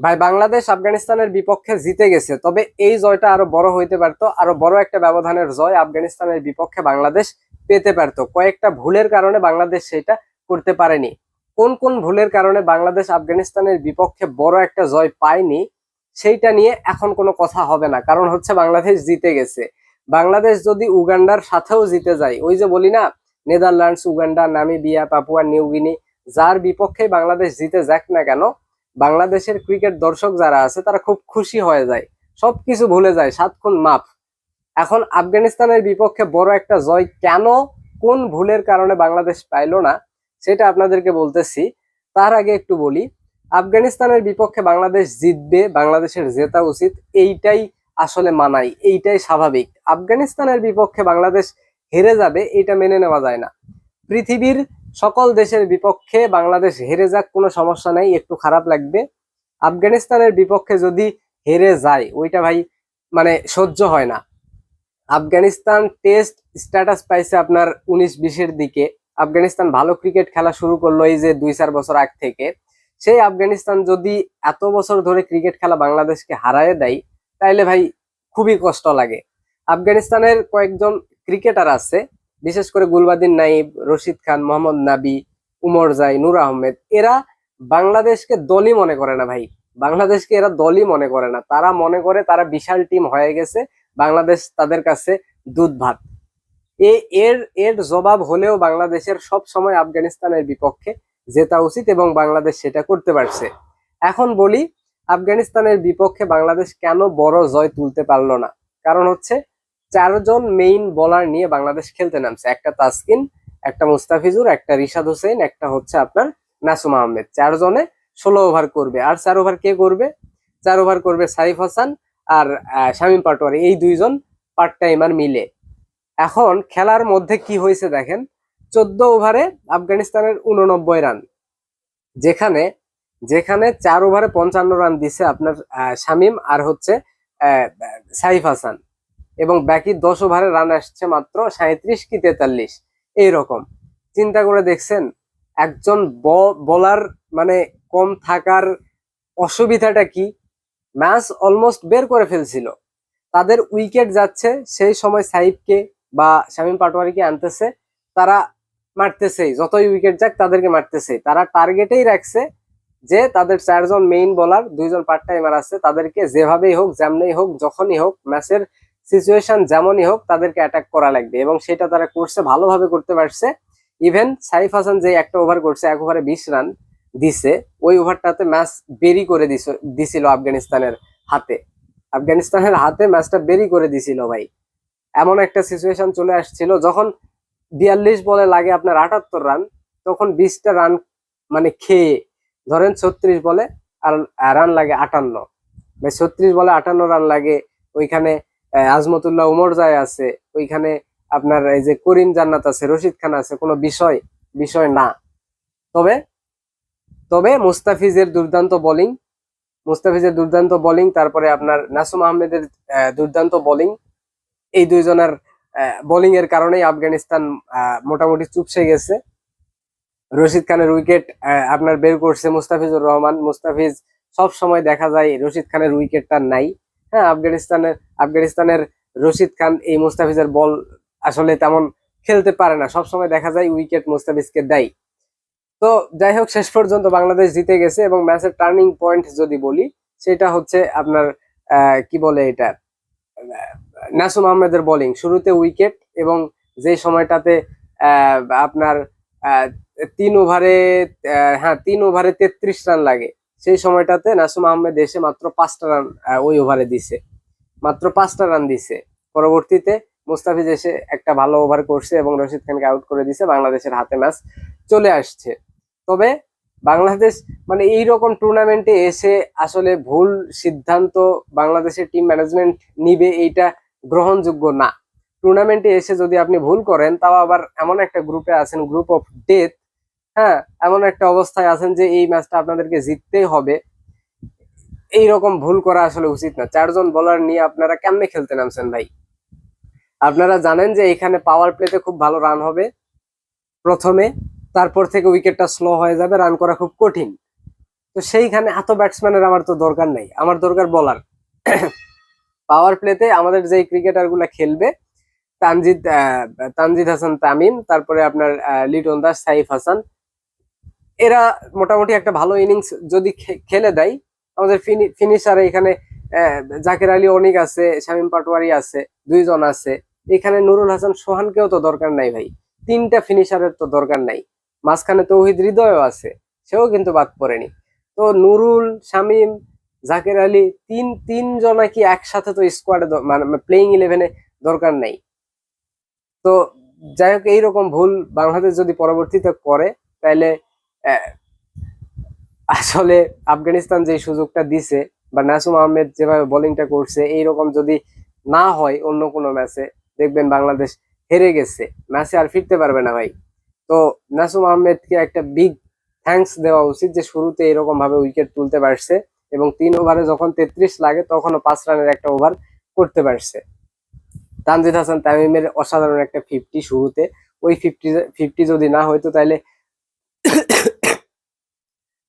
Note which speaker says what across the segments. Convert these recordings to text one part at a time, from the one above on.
Speaker 1: ভাই, বাংলাদেশ আফগানিস্তানের বিপক্ষে জিতে গেছে, তবে এই জয়টা আরও বড় হইতে পারতো, আরও বড় একটা ব্যবধানের জয় আফগানিস্তানের বিপক্ষে বাংলাদেশ পেতে পারতো। কয়েকটা ভুলের কারণে বাংলাদেশ সেটা করতে পারেনি। কোন কোন ভুলের কারণে বাংলাদেশ আফগানিস্তানের বিপক্ষে বড় একটা জয় পায়নি, সেইটা নিয়ে এখন কোনো কথা হবে না। কারণ হচ্ছে বাংলাদেশ জিতে গেছে। বাংলাদেশ যদি উগান্ডার সাথেও জিতে যায়, ওই যে বলি না, Netherlands, Uganda, Namibia, Papua New Guinea যার বিপক্ষে বাংলাদেশ জিতে যাক না কেন বাংলাদেশের ক্রিকেট দর্শক যারা আছে, তারা খুব খুশি হয়ে যায়। সবকিছু ভুলে যায় সাত খুন মাপ। এখন আফগানিস্তানের বিপক্ষে বড় একটা জয় কেন, কোন ভুলের কারণে বাংলাদেশ পাইলো না, সেটা আপনাদেরকে বলতেছি। তার আগে একটু বলি, আফগানিস্তানের বিপক্ষে বাংলাদেশ জিতবে, বাংলাদেশের জেতা উচিত, এইটাই আসলে মানাই এইটাই স্বাভাবিক। আফগানিস্তানের বিপক্ষে বাংলাদেশ হেরে যাবে, এটা মেনে নেওয়া যায় না। পৃথিবীর সকল দেশের বিপক্ষে বাংলাদেশ হেরে যাক, কোনো সমস্যা নাই, একটু খারাপ লাগবে। আফগানিস্তানের বিপক্ষে যদি হেরে যায়, ওইটা ভাই মানে সহ্য হয় না। আফগানিস্তান টেস্ট স্ট্যাটাস পাইছে আপনার উনিশ বিশের দিকে। আফগানিস্তান ভালো ক্রিকেট খেলা শুরু করল এই যে দুই চার বছর আগ থেকে। সেই আফগানিস্তান যদি এত বছর ধরে ক্রিকেট খেলা বাংলাদেশকে হারায় দেয়, তাইলে ভাই খুবই কষ্ট লাগে। আফগানিস্তানের কয়েকজন ক্রিকেটার আছে বিশেষ করে গুলবাদিন নাইব, রশিদ খান, মোহাম্মদ নাবি, উমর জাই, নূর আহমেদ, এরা বাংলাদেশকে দলই মনে করে না ভাই। বাংলাদেশকে এরা দলই মনে করে না। তারা মনে করে তারা বিশাল টিম হয়ে গেছে। বাংলাদেশ তাদের কাছে দুধ ভাত এর এর জবাব হলেও বাংলাদেশের সব সময় আফগানিস্তানের বিপক্ষে জেতা উচিত এবং বাংলাদেশ সেটা করতে পারছে। এখন বলি, আফগানিস্তানের বিপক্ষে বাংলাদেশ কেন বড় জয় তুলতে পারল না? কারণ হচ্ছে চারজন মেইন বোলার নিয়ে বাংলাদেশ খেলতে নামছে। একটা তাসকিন, একটা মুস্তাফিজুর, একটা রিশাদ হোসেন, একটা হচ্ছে আপনার নাসুম আহমেদ। চারজনে ষোলো ওভার করবে। আর চার ওভার কে করবে? চার ওভার করবে সাইফ হাসান আর শামীম পাটোয়ারি। এই দুইজন পার্ট টাইমার মিলে। এখন খেলার মধ্যে কি হয়েছে দেখেন? চোদ্দ ওভারে আফগানিস্তানের উননব্বই রান যেখানে যেখানে চার ওভারে পঞ্চান্ন রান দিছে আপনার শামীম আর হচ্ছে সাইফ হাসান। এবং বাকি দশ ওভারে রান আসছে মাত্র সাঁত্রিশ কি তেতাল্লিশ। এইরকম। চিন্তা করে দেখছেন, একজন বলার মানে কম থাকার অসুবিধাটা কি? ম্যাচ অলমোস্ট বের করে ফেলছিল। তাদের উইকেট যাচ্ছে, সেই সময় সাইফকে বা শামীম পাটোয়ারিকে আনতেছে। তারা মারতেছেই, যতই উইকেট যাক তাদেরকে মারতেছেই। তারা টার্গেটেই রাখছে যে তাদের চারজন মেইন বোলার দুইজন পার্ট টাইমার আছে, তাদেরকে যেভাবেই হোক, যেমনই হোক, যখনই হোক, ম্যাচের সিচুয়েশন যেমনই হোক তাদেরকে অ্যাটাক করা লাগবে এবং সেটা তারা করছে, ভালোভাবে করতে পারছে। ইভেন সাইফ হাসান যে একটা ওভার করছে, এক ওভারে বিশ রান দিছে, ওই ওভারটাতে ম্যাচ বেরি করে দিছ, দিছিল আফগানিস্তানের হাতে। আফগানিস্তানের হাতে ম্যাচটা বেরি করে দিছিল ভাই। এমন একটা সিচুয়েশন চলে আসছিল, যখন বিয়াল্লিশ বলে লাগে আপনার আটাত্তর রান তখন বিশটা রান মানে খেয়ে, ধরেন ছত্রিশ বলে আর রান লাগে আটান্ন। ভাই, ছত্রিশ বলে আটান্ন রান লাগে, ওইখানে আজমতুল্লাহ উমর যায় আছে ওইখানে আপনার এই যে করিম জান্নাত আছে রশিদ খান আছে কোনো বিষয় বিষয় না। তবে তবে মুস্তাফিজের দুর্দান্ত বোলিং মুস্তাফিজের দুর্দান্ত বোলিং তারপরে আপনার নাসুম আহমেদের আহ, দুর্দান্ত বোলিং এই দুইজনের বোলিং এর কারণেই আফগানিস্তান মোটামুটি চুপসে গেছে। রশিদ খানের উইকেট আপনার বের করছে মুস্তাফিজুর রহমান। মুস্তাফিজ সব সময় দেখা যায় রশিদ খানের উইকেটটা নাই। হ্যাঁ আফগানিস্তানের আফগানিস্তানের রশিদ খান এই মুস্তাফিজের বল আসলে তেমন খেলতে পারে না। সব সময় দেখা যায় উইকেট মুস্তাফিজকে দেয়। তো যাই হোক, শেষ পর্যন্ত বাংলাদেশ জিতে গেছে এবং ম্যাচের টার্নিং পয়েন্ট যদি বলি, সেটা হচ্ছে আপনার কি বলে এটা? নাসুম আহমেদের বোলিং। শুরুতে উইকেট এবং যে সময়টাতে আপনার তিন ওভারে হ্যাঁ তিন ওভারে তেত্রিশ রান লাগে। সেই সময়টাতে নাসুম আহমেদ এসে মাত্র পাঁচটা রান ওই ওভারে দিছে। মাত্র পাঁচটা রান দিছে। পরবর্তীতে মুস্তাফিজ এসে একটা ভালো ওভার করছে এবং রশিদ খানকে আউট করে দিছে। বাংলাদেশের হাতে ম্যাচ চলে আসছে। তবে বাংলাদেশ মানে এই রকম টুর্নামেন্টে এসে আসলে ভুল সিদ্ধান্ত বাংলাদেশের টিম ম্যানেজমেন্ট নিবে এইটা গ্রহণযোগ্য না। টুর্নামেন্টে এসে যদি আপনি ভুল করেন, তাও আবার এমন একটা গ্রুপে আছেন গ্রুপ অফ ডেথ হ্যাঁ এমন একটা অবস্থায় আছেন যে এই ম্যাচটা আপনাদেরকে জিততেই হবে। এই রকম ভুল করা আসলে উচিত না। চারজন বোলার নিয়ে আপনারা কেমনে খেলতে নামছেন ভাই? আপনারা জানেন যে এখানে পাওয়ার প্লেতে খুব ভালো রান হবে। প্রথমে, তারপর থেকে উইকেটটা স্লো হয়ে যাবে রান করা খুব কঠিন। তো সেইখানে এত ব্যাটসম্যানের আমার তো দরকার নাই। আমার দরকার বলার পাওয়ার প্লেতে আমাদের যে ক্রিকেটারগুলা খেলবে, তানজিদ তানজিদ হাসান তামিম, তারপরে আপনার লিটন দাস, সাইফ হাসান এরা মোটামুটি একটা ভালো ইনিংস যদি খেলে দেয়, আমাদের ফিনিশার এখানে জাকির আলী অনিক আছে, শামীম পাটোয়ারি আছে, দুইজন আছে। এখানে নুরুল হাসান সোহানকেও তো দরকার নাই ভাই। তিনটা ফিনিশারের তো দরকার নাই। মাঝখানে তৌহিদ হৃদয়ও আছে, সেও কিন্তু বাদ পড়েনি। তো নুরুল, শামীম, জাকির আলী তিন, তিনজনা কি একসাথে তো স্কোয়াডে মানে প্লেইং ইলেভেনে দরকার নাই। তো যাই হোক, এইরকম ভুল বাংলাদেশ যদি পরবর্তীতে করে তাহলে আসলে আফগানিস্তান যে সুযোগটা দিছে, বা নাসুম আহমেদ যেভাবে বোলিংটা করছে, এইরকম যদি না হয় অন্য কোনো ম্যাচে দেখবেন বাংলাদেশ হেরে গেছে। ম্যাচে আর ফিরতে পারবে না ভাই। তো নাসুম আহমেদকে একটা বিগ থ্যাঙ্কস দেওয়া উচিত যে শুরুতে এরকম ভাবে উইকেট তুলতে পারছে এবং তিন ওভারে যখন তেত্রিশ লাগে, তখনও পাঁচ রানের একটা ওভার করতে পারছে। তানজিদ হাসান তামিমের অসাধারণ একটা ফিফটি শুরুতে। ওই ফিফটি ফিফটি যদি না হয়তো তাহলে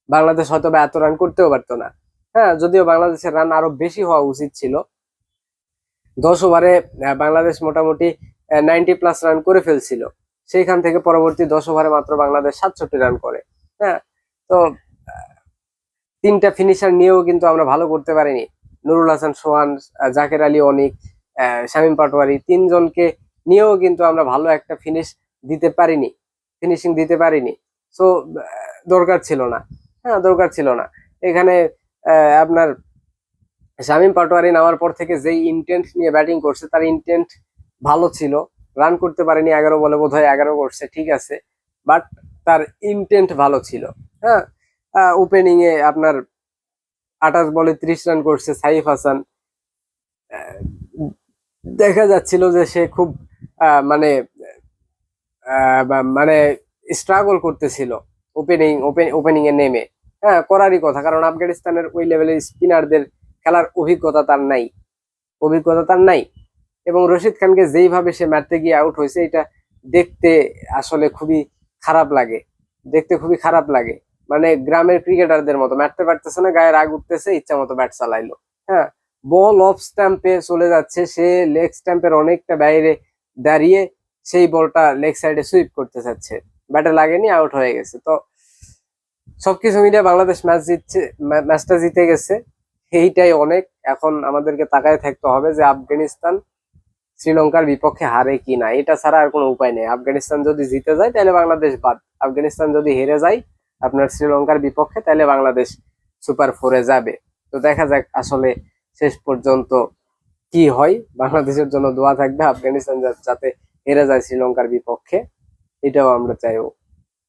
Speaker 1: বাংলাদেশ হয়তো বা এত রান করতেও পারতো না। হ্যাঁ যদিও বাংলাদেশের রান আরও বেশি হওয়া উচিত ছিল। দশ ওভারে বাংলাদেশ মোটামুটি নাইনটি প্লাস রান করে ফেলছিল। সেইখান থেকে পরবর্তী দশ ওভারে মাত্র বাংলাদেশ সাতষট্টি রান করে। হ্যাঁ তো তিনটা ফিনিশার নিয়েও কিন্তু আমরা ভালো করতে পারিনি। নুরুল হাসান, সোহান জাকের আলী, অনিক শামীম পাটোয়ারি তিনজনকে নিয়েও কিন্তু আমরা ভালো একটা ফিনিশ দিতে পারিনি। ফিনিশিং দিতে পারিনি। সো দরকার ছিল না। হ্যাঁ দরকার ছিল না। এখানে আপনার শামীম পাটোয়ারি নামার পর থেকে যেই ইন্টেন্ট নিয়ে ব্যাটিং করছে, তার ইন্টেন্ট ভালো ছিল। রান করতে পারেনি এগারো বলে বোধ হয় এগারো করছে, ঠিক আছে। বাট তার ইন্টেন্ট ভালো ছিল। হ্যাঁ ওপেনিংয়ে আপনার আঠাশ বলে ত্রিশ রান করছে সাইফ হাসান। দেখা যাচ্ছিল যে সে খুব মানে মানে স্ট্রাগল করতেছিল ওপেনিং ওপেনিং এ নেমে। হ্যাঁ করারই কথা। কারণ আফগানিস্তানের ওই লেভেলের স্পিনারদের খেলার অভিজ্ঞতা তার নাই। অভিজ্ঞতা তার নাই। এবং রশিদ খানকে যেইভাবে সে মারতে গিয়ে আউট হয়েছে, এটা দেখতে আসলে খুবই খারাপ লাগে। দেখতে খুবই খারাপ লাগে। মানে গ্রামের ক্রিকেটারদের মতো। মারতে পারতেছে না, গায়ে রাগ উঠতেছে, ইচ্ছা মতো ব্যাট চালাইলো। হ্যাঁ বল অফ স্ট্যাম্পে চলে যাচ্ছে। সে লেগ স্ট্যাম্পের অনেকটা বাইরে দাঁড়িয়ে সেই বলটা লেগ সাইডে সুইপ করতে চাচ্ছে। ব্যাটে লাগেনি আউট হয়ে গেছে। তো সবকিছু মিলিয়ে বাংলাদেশ ম্যাচ জিতছে ম্যা- ম্যাচটা জিতে গেছে। এইটাই অনেক। এখন আমাদেরকে তাকায় থাকতে হবে যে আফগানিস্তান শ্রীলঙ্কার বিপক্ষে হারে কি না। এটা ছাড়া আর কোনো উপায় নেই। আফগানিস্তান যদি জিতে যায়, তাহলে বাংলাদেশ বাদ। আফগানিস্তান যদি হেরে যায়, আপনার শ্রীলঙ্কার বিপক্ষে, তাহলে বাংলাদেশ সুপার ফোরে যাবে। তো দেখা যাক আসলে শেষ পর্যন্ত কি হয়। বাংলাদেশের জন্য দোয়া থাকবে আফগানিস্তান যাতে হেরে যায় শ্রীলঙ্কার বিপক্ষে। এটাও আমরা চাইব।